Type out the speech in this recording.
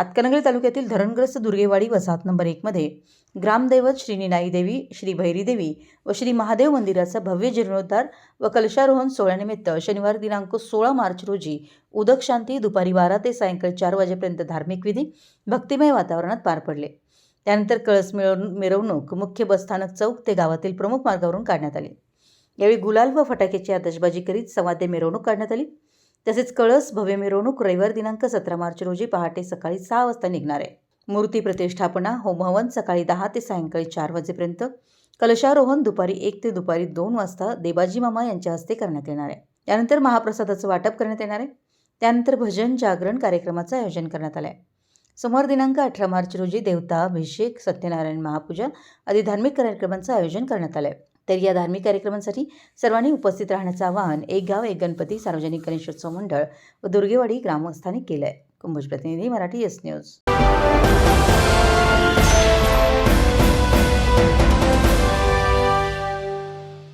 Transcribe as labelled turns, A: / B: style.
A: हातकणंगले तालुक्यातील धरणग्रस्त दुर्गेवाडी वसाहत नंबर एकमध्ये ग्रामदैवत श्री निनाई देवी श्री भैरी देवी व श्री महादेव मंदिराचा भव्य जीर्णोद्धार व कलशारोहण सोहळ्यानिमित्त शनिवार दिनांक सोळा मार्च रोजी उदक शांती दुपारी बारा ते सायंकाळी चार वाजेपर्यंत धार्मिक विधी भक्तिमय वातावरणात पार पडले. त्यानंतर कळस मिळवून मिरवणूक मुख्य बसस्थानक चौक ते गावातील प्रमुख मार्गावरून काढण्यात आली. यावेळी गुलाल व फटाक्याची आतषबाजी करीत संवाद्य मिरवणूक काढण्यात आली. तसेच कळस भव्य मिरवणूक रविवार दिनांक सतरा मार्च रोजी पहाटे सकाळी सहा वाजता निघणार आहे. मूर्ती प्रतिष्ठापना होमहवन सकाळी दहा ते सायंकाळी चार वाजेपर्यंत कलशारोहण दुपारी एक ते दुपारी दोन वाजता देबाजी मामा यांच्या हस्ते करण्यात येणार आहे. त्यानंतर महाप्रसादाचं वाटप करण्यात येणार आहे. त्यानंतर भजन जागरण कार्यक्रमाचं आयोजन करण्यात आलं आहे सोमवार दिनांक अठरा मार्च रोजी देवता अभिषेक सत्यनारायण महापूजा आदी धार्मिक कार्यक्रमांचं आयोजन करण्यात आलं आहे तर या धार्मिक कार्यक्रमांसाठी सर्वांनी उपस्थित राहण्याचं आवाहन एक गाव एक गणपती सार्वजनिक गणेशोत्सव मंडळ व दुर्गेवाडी ग्रामस्थांनी केलं आहे कुंभज प्रतिनिधी मराठी एस न्यूज